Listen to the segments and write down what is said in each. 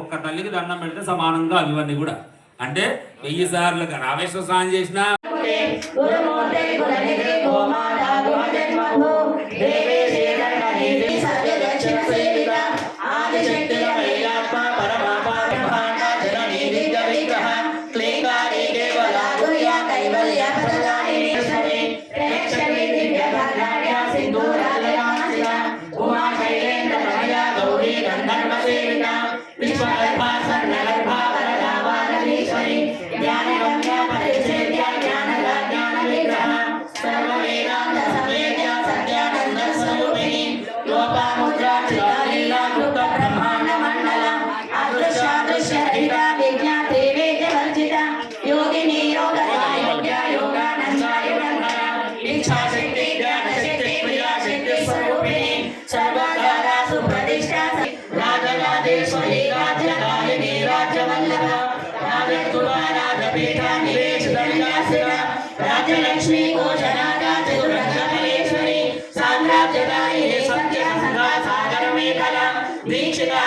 ఒక్క తల్లికి దండం పెడితే సమానంగా ఇవన్నీ కూడా. అంటే వెయ్యి సార్లు రామేశ్వర స్నానం చేసిన గురుమూర్తే राधेश्वरी राजनायिनी राजवल्लभा। राजकुमा राजपीठा साम्राज्यदायिनी सत्या सदा सागर में कला दीक्षिता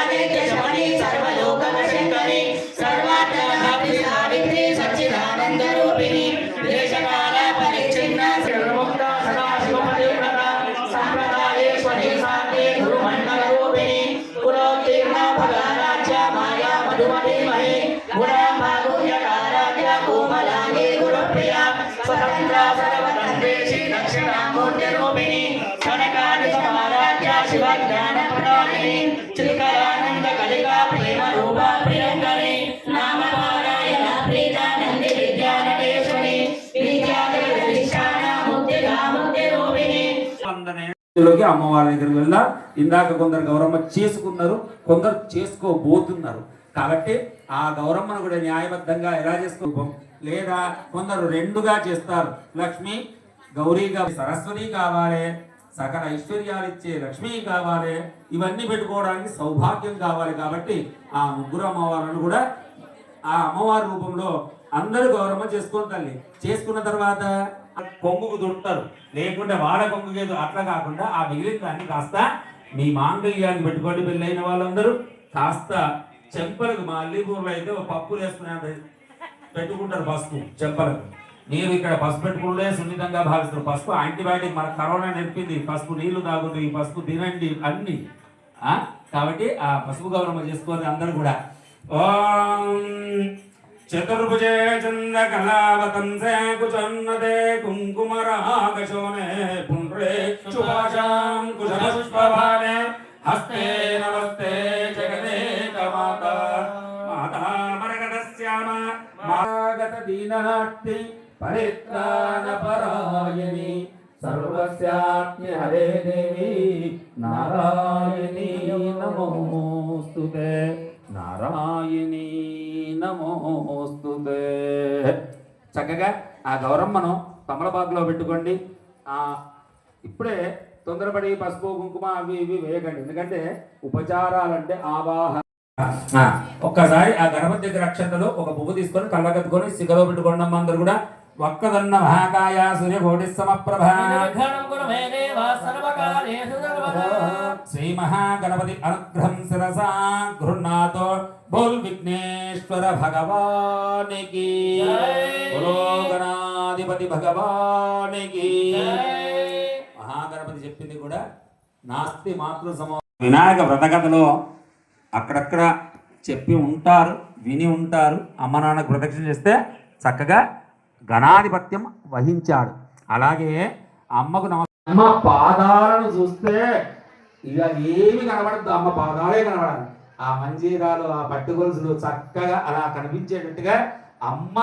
ప్రేమ ప్రియంకరి ప్రీతానంది విద్యానటేశ్వరి అమ్మవారి దగ్గరికి వెళ్ళా ఇందాక కొందరు గౌరమ్మ చేసుకున్నారు కొందరు చేసుకోబోతున్నారు. కాబట్టి ఆ గౌరమ్మను కూడా న్యాయబద్ధంగా ఎలా చేసుకో లేదా కొందరు రెండుగా చేస్తారు. లక్ష్మి గౌరీగా సరస్వతి కావాలి. సకల ఐశ్వర్యాలు ఇచ్చే లక్ష్మి కావాలి. ఇవన్నీ పెట్టుకోవడానికి సౌభాగ్యం కావాలి కాబట్టి ఆ ముగ్గురు అమ్మవారులను కూడా ఆ అమ్మవారి రూపంలో అందరూ గౌరవం చేసుకుని తల్లి. చేసుకున్న తర్వాత కొంగుకు దుడతారు. లేకుంటే వాళ్ళ కొంగు ఏదో అట్లా కాకుండా ఆ మిగిలిన దాన్ని కాస్త మీ మాంగళ్యాన్ని పెట్టుకోండి పెళ్ళైన వాళ్ళందరూ. కాస్త చెంపలకు మా అల్లిపూర్లో అయితే ఒక పప్పులు వేసుకునే పెట్టుకుంటారు పసుపు చెంపలకు. మీరు ఇక్కడ పసుపు పెట్టుకుంటే సున్నితంగా భావిస్తారు పసుపు యాంటీబయాటిక్ మన కరోనా నేర్పింది. పసుపు నీళ్ళు తాగుతుంది పసుపు తినండి అన్ని. కాబట్టి ఆ పసుపు గౌరవం చేసుకోవాలి అందరూ కూడా. ఓం చతుర్భుజే చంద కళావతంసే కుచన్నదే కుంకుమరాగశోనే పుండ్రే శుభాషాం కుశపుష్పభానే హస్తే నమస్తే జగదే మాత. మాతా మరగదశ్యామ మాగత దీనార్తి. పరిత్రాణపరాయణి పరాయణి హరే దేవి నారాయణీ నమోస్తు నారాయణీ నమోస్తు చక్కగా ఆ గౌరమ్మను తమలపాకులో పెట్టుకోండి. ఆ ఇప్పుడే తొందరపడి పసుపు కుంకుమ అవి ఇవి వేయకండి. ఎందుకంటే ఉపచారాలంటే ఆవాహన. ఒక్కసారి ఆ గణపతి దగ్గర అక్షంతలు ఒక పువ్వు తీసుకొని కళ్ళకత్తుకొని సిగలో పెట్టుకోండి అమ్మ అందరు కూడా. ఒక్కదన్న మహాకాయ సూర్యకోటి సమప్రభ శ్రీ మహాగణపతి అనుగ్రహం శిరసా గృహ్ణాతో బోల్ విఘ్నేశ్వర భగవానికి బోలో గణాధిపతి భగవానికి. మహాగణపతి చెప్పింది కూడా నాస్తి మాతృ సమో వినాయక వ్రతకథలో అక్కడక్కడ చెప్పి ఉంటారు విని ఉంటారు. అమ్మ నాన్నకు ప్రదక్షిణ చేస్తే చక్కగా గణాధిపత్యం వహించాడు. అలాగే అమ్మకు అమ్మ పాదాలను చూస్తే ఇక ఏమి కనబడద్దు. అమ్మ పాదాలే కనబడాలి. ఆ మంజీరాలు ఆ పట్టుగొలుసులు చక్కగా అలా కనిపించేటట్టుగా అమ్మ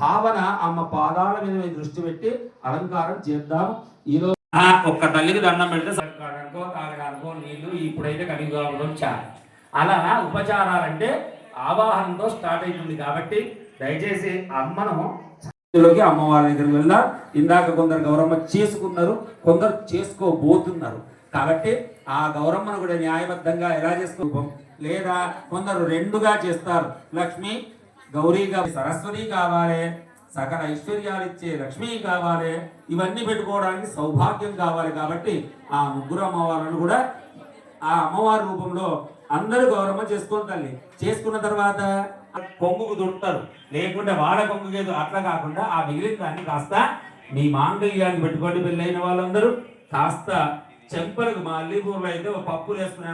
భావన అమ్మ పాదాల మీద మేము దృష్టి పెట్టి అలంకారం చేద్దాం ఈరోజు ఒక్క తల్లికి దండం పెడితే సరికాడానికో తాగడానికో నీళ్ళు ఇప్పుడైతే కలిగి చాలు. అలా ఉపచారాలంటే ఆవాహనంతో స్టార్ట్ అవుతుంది కాబట్టి దయచేసి అమ్మను లోకి అమ్మవారి దగ్గరికి వెళ్ళా ఇందాక కొందరు గౌరమ్మ చేసుకున్నారు కొందరు చేసుకోబోతున్నారు. కాబట్టి ఆ గౌరమ్మను కూడా న్యాయబద్ధంగా ఎలా చేసుకో లేదా కొందరు రెండుగా చేస్తారు. లక్ష్మి గౌరీగా సరస్వతి కావాలి సకల ఐశ్వర్యాలు ఇచ్చే లక్ష్మి కావాలి ఇవన్నీ పెట్టుకోవడానికి సౌభాగ్యం కావాలి కాబట్టి ఆ ముగ్గురు అమ్మవారులను కూడా ఆ అమ్మవారి రూపంలో అందరూ గౌరమ్మ చేసుకుని తల్లి. చేసుకున్న తర్వాత కొంగుకు దుడతారు లేకుంటే వాడ కొంగు ఏదో అట్లా కాకుండా ఆ మిగిలిన దాన్ని కాస్త మీ మాంగళ్యాన్ని పెట్టుకోండి పెళ్ళైన వాళ్ళందరూ. కాస్త చెంపలకు మా అల్లిపూర్లో అయితే ఒక పప్పులు వేసుకునే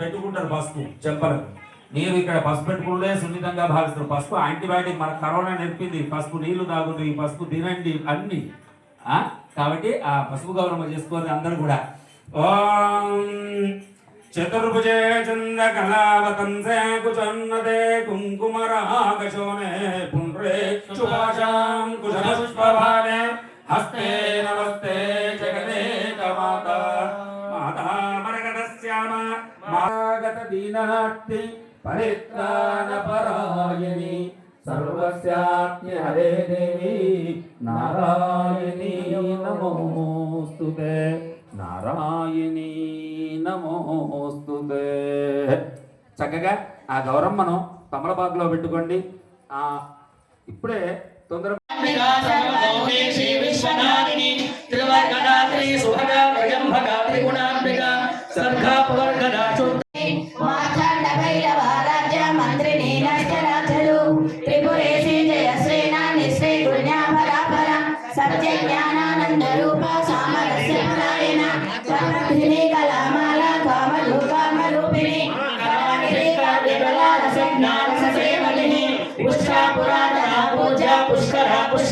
పెట్టుకుంటారు పసుపు చెంపలకు. మీరు ఇక్కడ పసుపు పెట్టుకుంటే సున్నితంగా భావిస్తారు. పసుపు యాంటీబయాటిక్ మన కరోనా నేర్పింది. పసుపు నీళ్ళు ఈ పసుపు తినండి అన్ని. కాబట్టి ఆ పసుపు గౌరవం చేసుకోవాలి అందరూ కూడా. ఓం చతుర్భుజే చంద్ర కుచన్నదే కుంకుమరాగశోనే పుండ్రే సుభాషాం కుశపుష్పభానే హస్తే నమస్తే జగదే మాత మాతా మరగదశ్యామ మాగత దీనార్తి పరిత్రాణ పరాయణి సర్వస్యాత్మ్య హరే దేవి నారాయణీ నమోస్తుతే నారాయణీ నమోస్తుతే చక్కగా ఆ గౌరమ్మను తమలపాకులో పెట్టుకోండి. ఆ ఇప్పుడే తొందర అంబికా విశ్వనాథిని త్రివర్గనాథి సుభగా ప్రజంభగా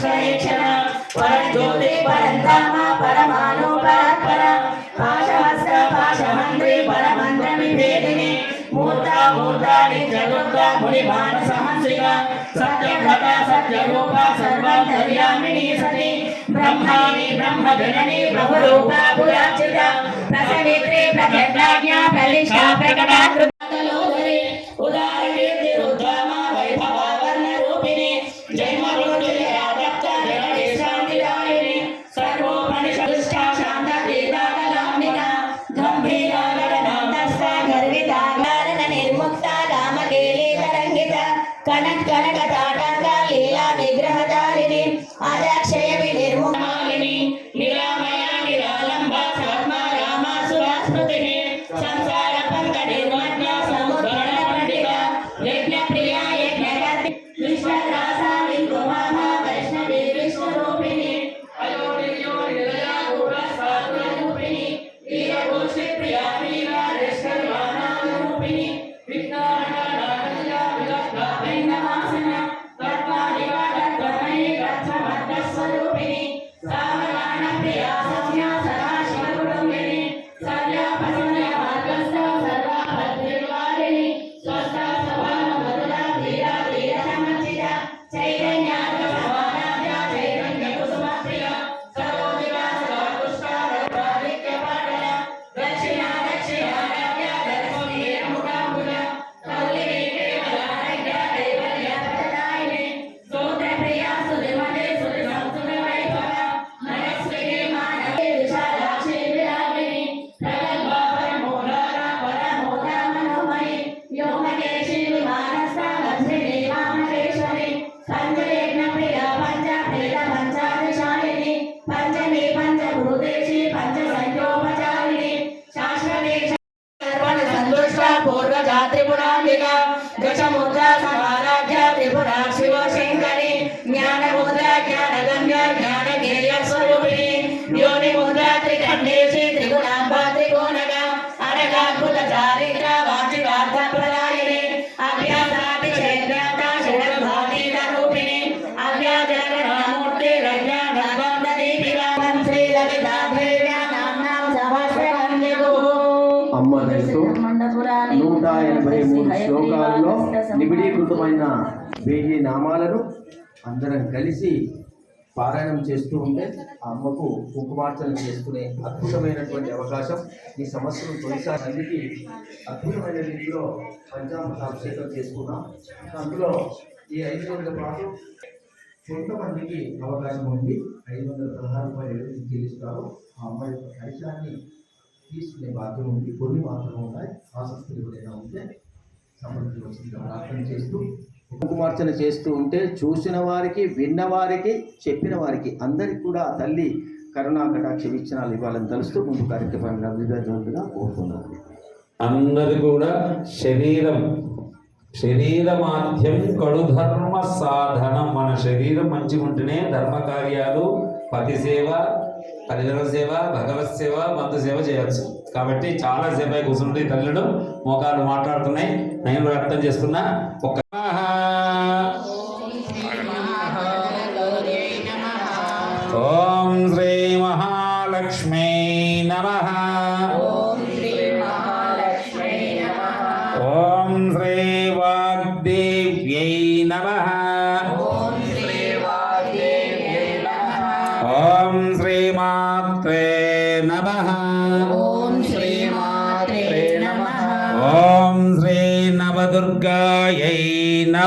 పుష్కర పరజ్యోతి పరంజ్యోతి పరంధామ పరమాను పరపర పాశహస్త పాశమంత్రి పరమంత్రమి భేదిని మూర్త మూర్తాని చతుర్థ ముని మానస హంసిక సత్యవ్రత సత్యరూప సర్వాంతర్యామిని సతి బ్రహ్మాని బ్రహ్మజనని బహురూప పురాచిత ప్రసవిత్రి ప్రచండాజ్ఞ ప్రలిష్టా ప్రకటాకృతి त्रिपुराम्बिका दशमुद्रा समाराध्या त्रिपुरा शिवशङ्करी। ज्ञानमुद्रा ज्ञानगम्या ज्ञान నూట ఎనభై మూడు శ్లోకాల్లో నిబిడీకృతమైన వెయ్యి నామాలను అందరం కలిసి పారాయణం చేస్తూ ఉంటే ఆ అమ్మకు కుంకుమార్చన చేసుకునే అద్భుతమైనటువంటి అవకాశం. ఈ సంవత్సరం తొలిసారి అందుకి అద్భుతమైన రీతిలో పంచామృత అభిషేకం చేసుకున్నాం. అందులో ఈ ఐదు రోజుల పాటు కొంతమందికి అవకాశం ఉంది. ఐదు వందల పదహారు రూపాయలు చెల్లిస్తారో. ఆ అమ్మ యొక్క కైశాన్ని తీసుకునే బాధ్యత ఉంది కొన్ని మాత్రమే ఉన్నాయి ఆసక్తులు ఎవరైనా ఉంటే ప్రార్థన చేస్తూ కుంకుమార్చన చేస్తూ ఉంటే చూసిన వారికి విన్న వారికి చెప్పిన వారికి అందరికి కూడా తల్లి కరుణా కటాక్ష వీక్షణాలు ఇవ్వాలని తలుస్తూ ముందు కార్యక్రమాన్ని అభివృద్ధిగా కోరుతున్నాను అందరు కూడా శరీరం శరీరమాధ్యం కడు ధర్మ సాధనం. మన శరీరం మంచిగా ఉంటేనే ధర్మ కార్యాలు పతి సేవ తల్లిదండ్రుల సేవ భగవత్ సేవ బంధు సేవ చేయొచ్చు. కాబట్టి చాలా సేపు అయి కూర్చుంటే తల్లుడు మోకాలు మాట్లాడుతున్నాయి. నేను కూడా అర్థం చేసుకున్నా. ఒక ఓం శ్రీ మహాలక్ష్మీ.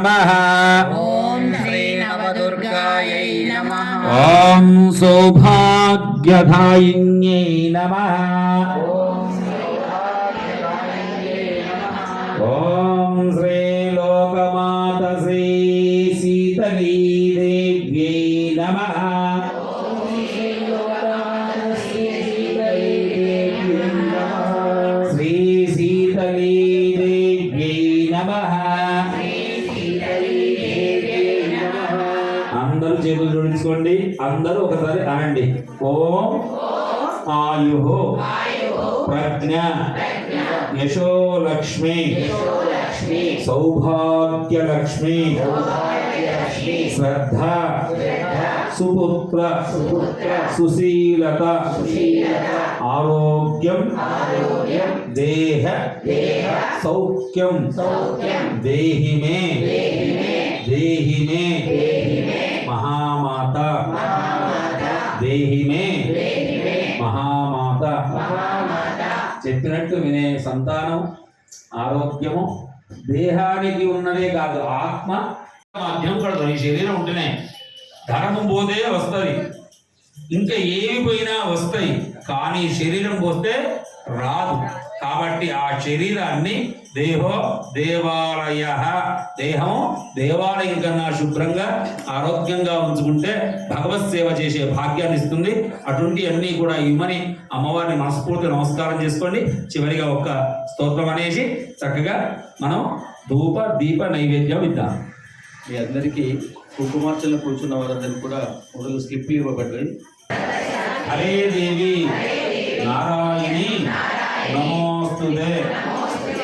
నమ ఓం శ్రీ నవదుర్గాయై నమః ఓం సౌభాగ్యదాయిన్యై నమ ఆయు ప్రజ్ఞ యశోలక్ష్మి సౌభాగ్యలక్ష్మి శ్రద్ధ సుపుత్ర సుశీలత ఆరోగ్యం దేహ సౌఖ్యం దేహి మే దేహి మే మహామాత దేహి మే మహామాత చెప్పినట్టు వినే సంతానం ఆరోగ్యము దేహానికి ఉన్నదే కాదు ఆత్మ మాధ్యం కూడా ఈ శరీరం ఉంటేనే ధర్మం పోతే వస్తుంది ఇంకా ఏమి పోయినా వస్తాయి కానీ శరీరం పోతే రాదు. కాబట్టి ఆ శరీరాన్ని దేహో దేవాలయ. దేహం దేవాలయం కన్నా శుభ్రంగా ఆరోగ్యంగా ఉంచుకుంటే భగవత్ సేవ చేసే భాగ్యాన్ని ఇస్తుంది. అటువంటి అన్నీ కూడా ఇమ్మని అమ్మవారిని మనస్ఫూర్తిగా నమస్కారం చేసుకోండి. చివరిగా ఒక్క స్తోత్రం అనేసి చక్కగా మనం ధూప దీప నైవేద్యం ఇద్దాం. మీ అందరికీ కుంకుమార్చన కూర్చున్న వారందరికీ కూడా మొదలు స్లిప్ ఇవ్వబడ్డాయి. హరే దేవి నారాయణి. నమోస్తుదే.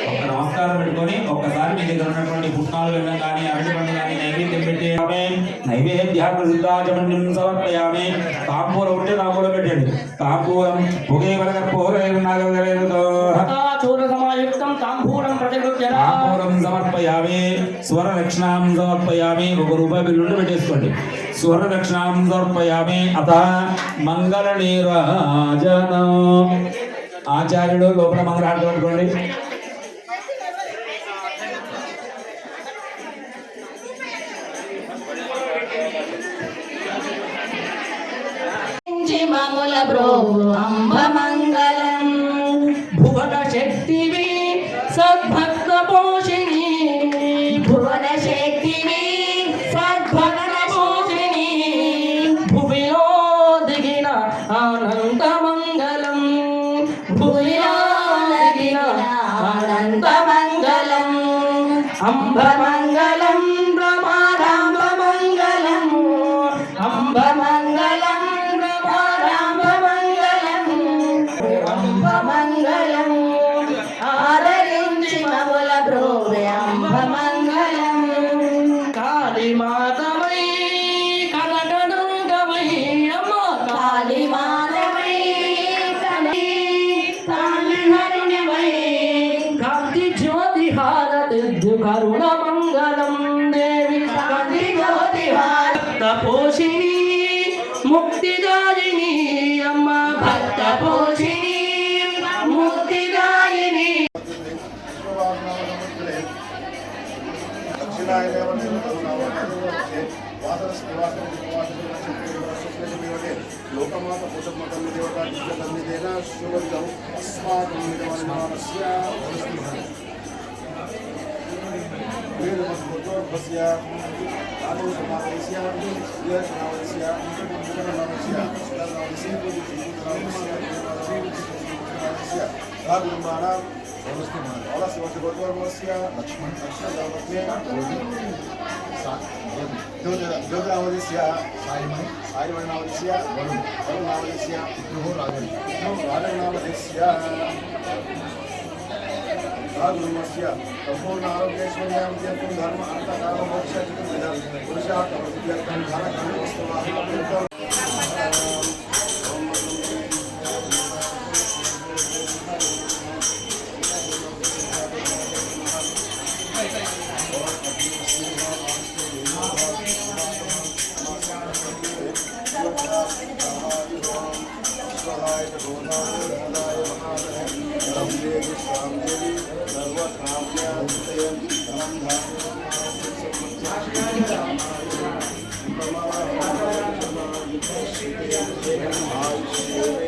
ఒక నమస్కారం పెట్టుకొని ఒక్కసారి మీ దగ్గర ఉన్నటువంటి పుట్నాలు వెళ్ళడం కానీ అరటి పండు కానీ నైవేద్యం పెట్టేయామే నైవేద్యాన్ని సిద్ధాచమన్యం సమర్పయామే తాంబూలం ఉంటే తాంబూలం పెట్టండి. తాంబూలం వరక పోరేరు నాగరేరుతో చూరసమాయుక్తం తాంబూలం సమర్పయామి స్వరదక్షిణాం సమర్పయామి ఒక రూపాయి బిల్లుండి పెట్టేసుకోండి. స్వరదక్షిణాం సమర్పయామి అత మంగళ నీరాజనం. ఆచార్యుడు లోపల మంగళారతి పట్టుకోండి. మముల బ్రోవు అంబ మంగళ కరుణమంగళం దేవి కాంతి జ్యోతి భక్త పోషిణి ముక్తిదారిణి అమ్మ భక్త పోషిణి ముక్తిదాయిని. లోకమాత పుషమతం దేవత దివ్యతన్నిదేన శుభం అస్మాకం Greater Malaysia, Lalu Malaysia, Dia Malaysia, Bukan Malaysia, Sudah Malaysia, Malaysia, Malaysia, Lalu Mara, Allah Subhanahu Wa Taala Malaysia, Lakshman, Lakshman, Lakshman, Dodra Malaysia, Saiman, Saiman Malaysia, Varun, Varun Malaysia, Ibrahim Rajan, Ibrahim Rajan Malaysia. धर्म अर्थ काम मोक्ष चतुर्विधं पुरुषार्थ प्रसिद्ध्यर्थं Thank you.